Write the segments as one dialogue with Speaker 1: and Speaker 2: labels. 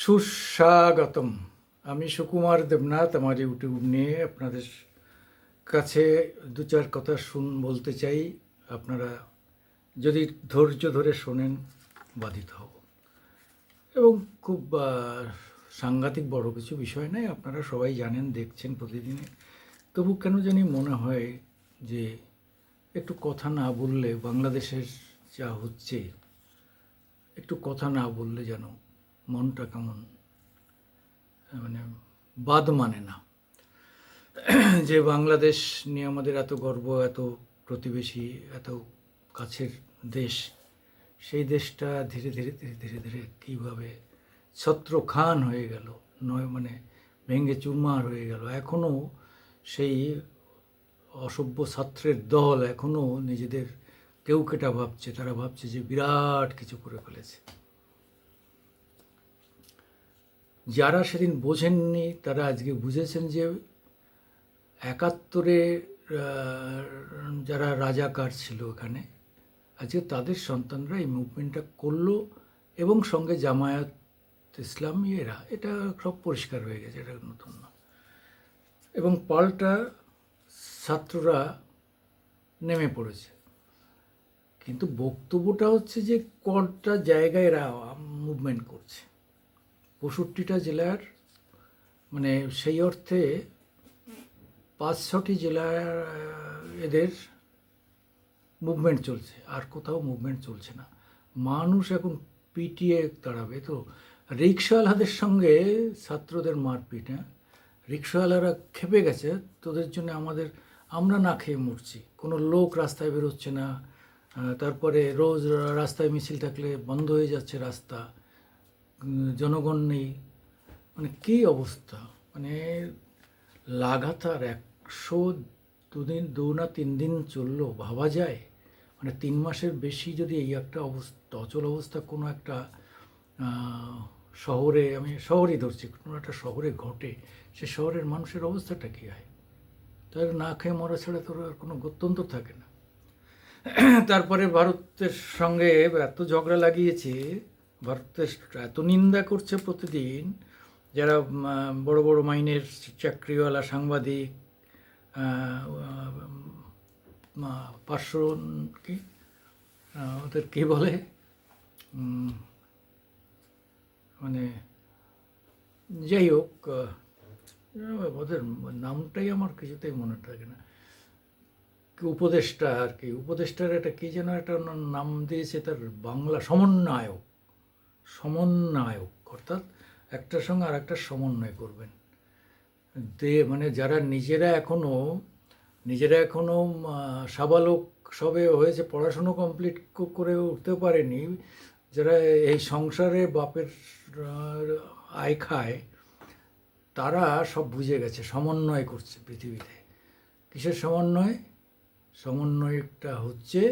Speaker 1: সুস্বাগতম। আমি সুকুমার দেবনাথ, আমার ইউটিউব নিয়ে আপনাদের কাছে দু চার কথা শুন, বলতে চাই। আপনারা যদি ধৈর্য ধরে শোনেন, বাধিত হব। এবং খুব সাংঘাতিক বড় কিছু বিষয় নয়, আপনারা সবাই জানেন, দেখছেন প্রতিদিনে। তবু কেন জানি মনে হয় যে একটু কথা না বললে বাংলাদেশের যা হচ্ছে, একটু কথা না বললে যেন মনটা কেমন? মানে বাদ মানে না। যে বাংলাদেশ নিয়ে আমাদের এত গর্ব, এত প্রতিবেশী, এত কাছের দেশ, সেই দেশটা ধীরে ধীরে ধীরে ধীরে ধীরে কীভাবে ছত্র খান হয়ে গেল, নয় মানে ভেঙে চুরমার হয়ে গেল এখনও সেই অসভ্য ছাত্রের দল এখনও নিজেদের কেউ কেটা ভাবছে, তারা ভাবছে যে বিরাট কিছু করে ফেলেছে। যারা সেদিন বোঝেননি, তারা আজকে বুঝেছেন যে একাত্তরে যারা রাজাকার ছিল এখানে আজকে তাদের সন্তানরা এই মুভমেন্টটা করল এবং সঙ্গে জামায়াত ইসলাম এরা। এটা সব পরিষ্কার হয়ে গেছে, এটা নতুন না। এবং পাল্টা ছাত্ররা নেমে পড়েছে। কিন্তু বক্তব্যটা হচ্ছে যে কটা জায়গায় এরা মুভমেন্ট করছে। পঁয়ষট্টিটা জেলার মানে সেই অর্থে পাঁচ ছটি জেলার এদের মুভমেন্ট চলছে, আর কোথাও মুভমেন্ট চলছে না। মানুষ এখন পিটিয়ে দাঁড়াবে। তো রিক্সাওয়ালাদের সঙ্গে ছাত্রদের মারপিট হ্যাঁ? রিক্সাওয়ালারা খেপে গেছে, তোদের জন্য আমাদের, আমরা না খেয়ে মরছি। কোনো লোক রাস্তায় বেরোচ্ছে না। তারপরে রোজ রাস্তায় মিছিল থাকলে বন্ধ হয়ে যাচ্ছে রাস্তা। জনগণ নেই। মানে কী অবস্থা? মানে লাগাতার একশো দুদিন, দু না তিন দিন চলল, ভাবা যায়? মানে তিন মাসের বেশি যদি এই একটা অবস্থা, অচল অবস্থা কোনো একটা শহরে, আমি শহরই ধরছি, কোনো একটা শহরে ঘটে, সে শহরের মানুষের অবস্থাটা কী হয়? তার না খেয়ে মরা ছাড়া তোর আর কোনো গত্যন্ত থাকে না। তারপরে ভারতের সঙ্গে এত ঝগড়া লাগিয়েছে ভারতের এত নিন্দা করছে প্রতিদিন, যারা বড় বড় মাইনের চাকরিওয়ালা সাংবাদিক পাঁচশো, কি? ওদের কী বলে? মানে যাই হোক ওদের নামটাই আমার কিছুতেই মনে থাকে না। উপদেষ্টা আর কি? উপদেষ্টার একটা কী যেন একটা নাম দিয়েছে, তার বাংলা সমন্বয়ক। সমন্বয়ক, অর্থাৎ একটার সঙ্গে আর একটা সমন্বয় করবেন। দে মানে যারা নিজেরা এখনও নিজেরা এখনও সাবালক সবে হয়েছে, পড়াশুনো কমপ্লিট করে উঠতে পারেনি, যারা এই সংসারে বাপের আয় খায়, তারা সব বুঝে গেছে, সমন্বয় করছে পৃথিবীতে। কিসের সমন্বয়? সমন্বয়টা হচ্ছে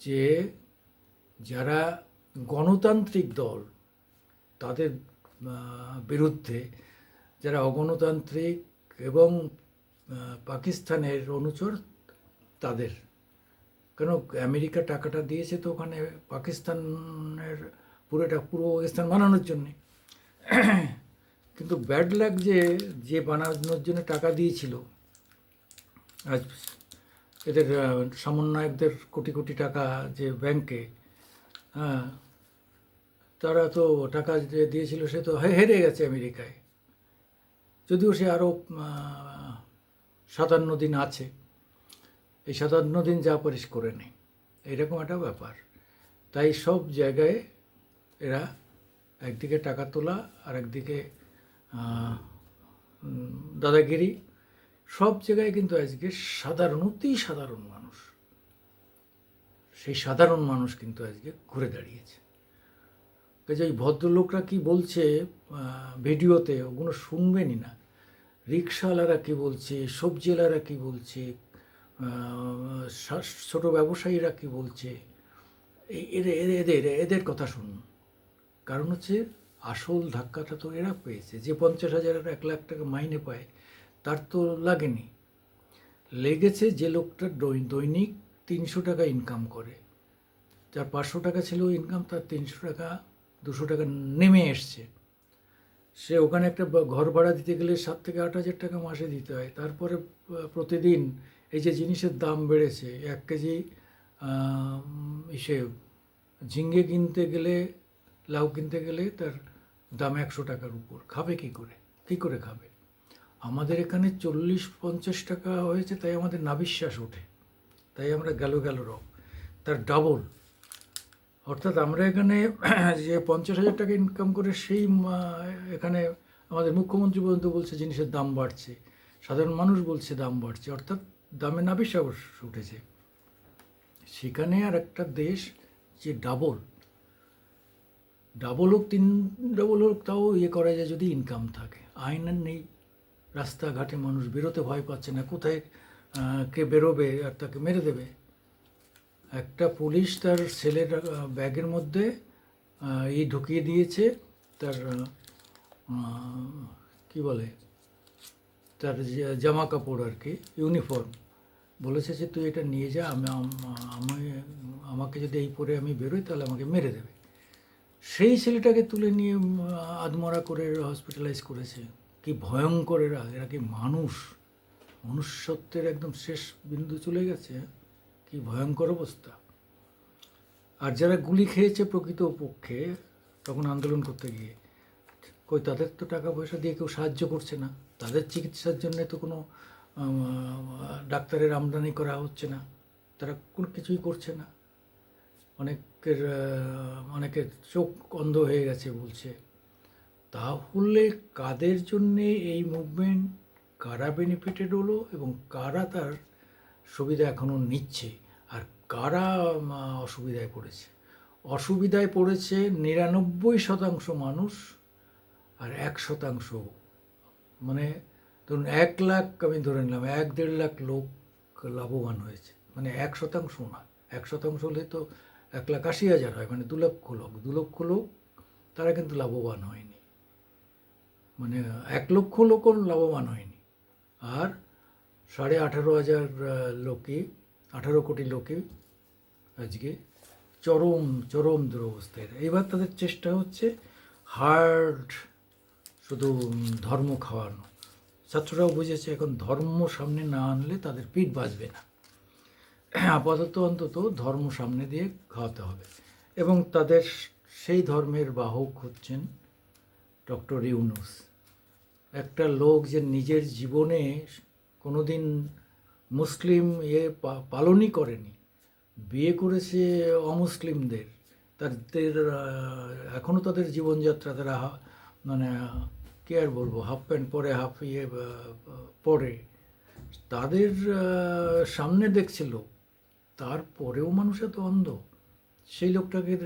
Speaker 1: যে যারা গণতান্ত্রিক দল তাদের বিরুদ্ধে যারা অগণতান্ত্রিক এবং পাকিস্তানের অনুচর তাদের। কেন আমেরিকা টাকাটা দিয়েছে তো ওখানে পাকিস্তানের পুরোটা, পুরো পাকিস্তান বানানোর জন্যে। কিন্তু ব্যাড লাক যে যে বানানোর জন্য টাকা দিয়েছিল, আজ এদের সমন্বয়কদের কোটি কোটি টাকা যে ব্যাংকে হ্যাঁ। তারা তো টাকা যে দিয়েছিল সে তো হেরে গেছে আমেরিকায়। যদিও সে আরও সাতান্ন দিন আছে। এই সাতান্ন দিন যা পারিস করে নেই এইরকম একটা ব্যাপার। তাই সব জায়গায় এরা একদিকে টাকা তোলা আর একদিকে দাদাগিরি। সব জায়গায় কিন্তু আজকে সাধারণ, অতি সাধারণ মানুষ। সেই সাধারণ মানুষ কিন্তু আজকে ঘুরে দাঁড়িয়েছে। কাজে ওই ভদ্রলোকরা কি বলছে ভিডিওতে ওগুলো শুনবেনই না। রিক্সাওয়ালারা কি বলছে, সবজিওয়ালারা কি বলছে ছোট ব্যবসায়ীরা কি বলছে এদের এদের এদের কথা শুনুন। কারণ হচ্ছে আসল ধাক্কাটা তো এরা পেয়েছে। যে পঞ্চাশ হাজার এক লাখ টাকা মাইনে পায়, তার তো লাগেনি। লেগেছে যে লোকটা দৈনিক তিনশো টাকা ইনকাম করে। যার পাঁচশো টাকা ছিল ইনকাম তার তিনশো টাকা, দুশো টাকা নেমে এসছে। সে ওখানে একটা ঘর ভাড়া দিতে গেলে সাত থেকে আট হাজার টাকা মাসে দিতে হয়। তারপরে প্রতিদিন এই যে জিনিসের দাম বেড়েছে, এক কেজি ইসে ঝিঙ্গে কিনতে গেলে, লাউ কিনতে গেলে তার দাম একশো টাকার উপর। খাবে কি করে? কি করে খাবে? আমাদের এখানে চল্লিশ পঞ্চাশ টাকা হয়েছে, তাই আমাদের নাবিশ্বাস ওঠে। তাই আমরা গেল গেল রব তার ডাবল অর্থাৎ আমরা এখানে যে পঞ্চাশ হাজার টাকা ইনকাম করে সেই এখানে আমাদের মুখ্যমন্ত্রী পর্যন্ত বলছে জিনিসের দাম বাড়ছে। সাধারণ মানুষ বলছে দাম বাড়ছে। অর্থাৎ দামে নাবিশ্বাস উঠেছে। সেখানে আর একটা দেশ যে ডাবল ডাবল হোক, তিন ডাবল হোক, তাও ইয়ে করা যায় যদি ইনকাম থাকে। আইন নেই। রাস্তাঘাটে মানুষ বেরোতে ভয় পাচ্ছে না। কোথায় কে বেরোবে আর তাকে মেরে দেবে। একটা পুলিশ তার ছেলের ব্যাগের মধ্যে ই ঢুকিয়ে দিয়েছে তার কি বলে তার জামা কাপড় আর কি ইউনিফর্ম। বলেছে যে তুই এটা নিয়ে যা আমি আমি আমাকে যদি এই পরে আমি বেরোই তাহলে আমাকে মেরে দেবে। সেই ছেলেটাকে তুলে নিয়ে উম, আধমরা করে হসপিটালাইজ করেছে। কি ভয়ঙ্কর এরা এরা কি মানুষ। মনুষ্যত্বের একদম শেষ বিন্দু চলে গেছে, কি ভয়ঙ্কর অবস্থা। আর যারা গুলি খেয়েছে প্রকৃত পক্ষে, তখন আন্দোলন করতে গিয়ে, কই তাদের তো টাকা পয়সা দিয়ে কেউ সাহায্য করছে না। তাদের চিকিৎসার জন্য তো কোনো ডাক্তারের আমদানি করা হচ্ছে না। তারা কোনো কিছুই করছে না। অনেকের অনেকের চোখ অন্ধ হয়ে গেছে বলছে। তাহলে কাদের জন্যে এই মুভমেন্ট কারা বেনিফিটেড হলো এবং কারা তার সুবিধা এখনও নিচ্ছে? আর কারা অসুবিধায় পড়েছে? অসুবিধায় পড়েছে নিরানব্বই শতাংশ মানুষ আর এক শতাংশ মানে ধরুন এক লাখ, আমি ধরে নিলাম এক দেড় লাখ লোক লাভবান হয়েছে। মানে এক শতাংশ না, এক শতাংশ হলে তো এক লাখ আশি হাজার হয় মানে দু লক্ষ লোক। দু লক্ষ লোক, তারা কিন্তু লাভবান হয়নি। মানে এক লক্ষ লোকও লাভবান হয়নি। আর সাড়ে আঠারো হাজার লোকে আঠারো কোটি লোকে আজকে চরম চরম দুরবস্থায়। এবার তাদের চেষ্টা হচ্ছে হার্ড শুধু ধর্ম খাওয়ানো। ছাত্ররাও বুঝেছে এখন ধর্ম সামনে না আনলে তাদের পিঠ বাঁচবে না। আপাতত অন্তত ধর্ম সামনে দিয়ে খাওয়াতে হবে। এবং তাদের সেই ধর্মের বাহক হচ্ছেন ডক্টর ইউনুস। একটা লোক যে নিজের জীবনে কোনোদিন মুসলিম ইয়ে পা- পালনই করেনি। বিয়ে করেছে অমুসলিমদের। তাদের এখনও তাদের জীবনযাত্রা তারা মানে কি আর বলব, হাফ প্যান্ট পরে, হাফ ইয়ে পরে। তাদের সামনে দেখছিল তারপরেও মানুষ এত অন্ধ। সেই লোকটাকে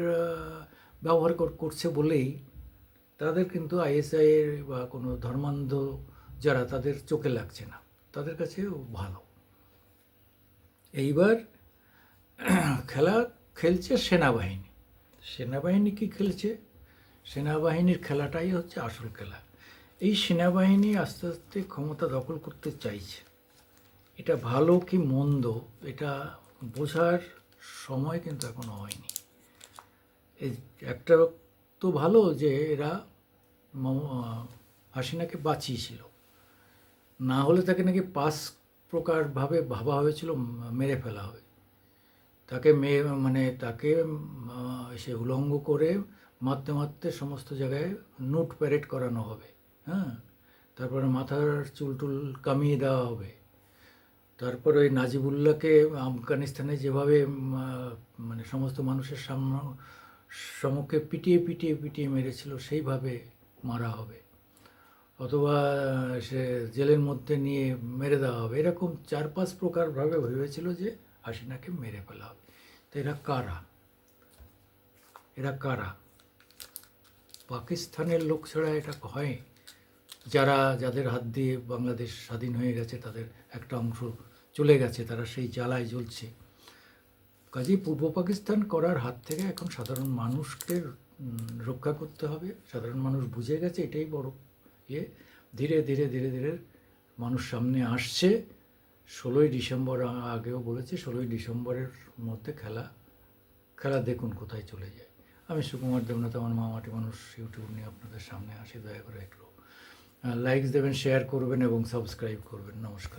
Speaker 1: ব্যবহার কর- করছে বলেই তাদের কিন্তু আইএসআই এর বা কোনো ধর্মান্ধ যারা তাদের চোখে লাগছে না, তাদের কাছে ভালো। এইবার খেলা খেলছে সেনাবাহিনী। সেনাবাহিনী কি খেলছে? সেনাবাহিনীর খেলাটাই হচ্ছে আসল খেলা। এই সেনাবাহিনী আস্তে আস্তে ক্ষমতা দখল করতে চাইছে। এটা ভালো কি মন্দ, এটা বোঝার সময় কিন্তু এখনও হয়নি। এই একটা তো ভালো যে এরা হাসিনাকে বাঁচিয়েছিল। না হলে তাকে নাকি পাঁচ প্রকারভাবে ভাবা হয়েছিল মেরে ফেলা হবে। তাকে মেয়ে মানে তাকে সে উলঙ্গ করে মারতে মারতে সমস্ত জায়গায় নুট প্যারেড করানো হবে হ্যাঁ? তারপরে মাথার চুল টুল কামিয়ে দেওয়া হবে। তারপরে ওই নাজিবুল্লাহকে আফগানিস্তানে যেভাবে মানে সমস্ত মানুষের সামনে সম্মুখে পিটিয়ে পিটিয়ে পিটিয়ে মেরেছিল, সেইভাবে মারা হবে। অথবা সে জেলের মধ্যে নিয়ে মেরে দেওয়া হবে। এরকম চার পাঁচ প্রকারভাবে ভেবেছিল যে হাসিনাকে মেরে ফেলা হবে। তো এরা কারা? এরা কারা? পাকিস্তানের লোক ছাড়া এটা হয়? যারা, যাদের হাত দিয়ে বাংলাদেশ স্বাধীন হয়ে গেছে, তাদের একটা অংশ চলে গেছে, তারা সেই জ্বালায় জ্বলছে। কাজেই পূর্ব পাকিস্তান করার হাত থেকে এখন সাধারণ মানুষকে রক্ষা করতে হবে। সাধারণ মানুষ বুঝে গেছে, এটাই বড় ইয়ে। ধীরে ধীরে ধীরে ধীরে মানুষ সামনে আসছে। ষোলোই ডিসেম্বর আগেও বলেছে, ষোলোই ডিসেম্বরের মধ্যে খেলা খেলা দেখুন কোথায় চলে যায়। আমি সুকুমার দেবনাথ, আমার মামাটি মানুষ, ইউটিউব নিয়ে আপনাদের সামনে আসি, দয়া করে একটু লাইক দেবেন শেয়ার করবেন এবং সাবস্ক্রাইব করবেন। নমস্কার।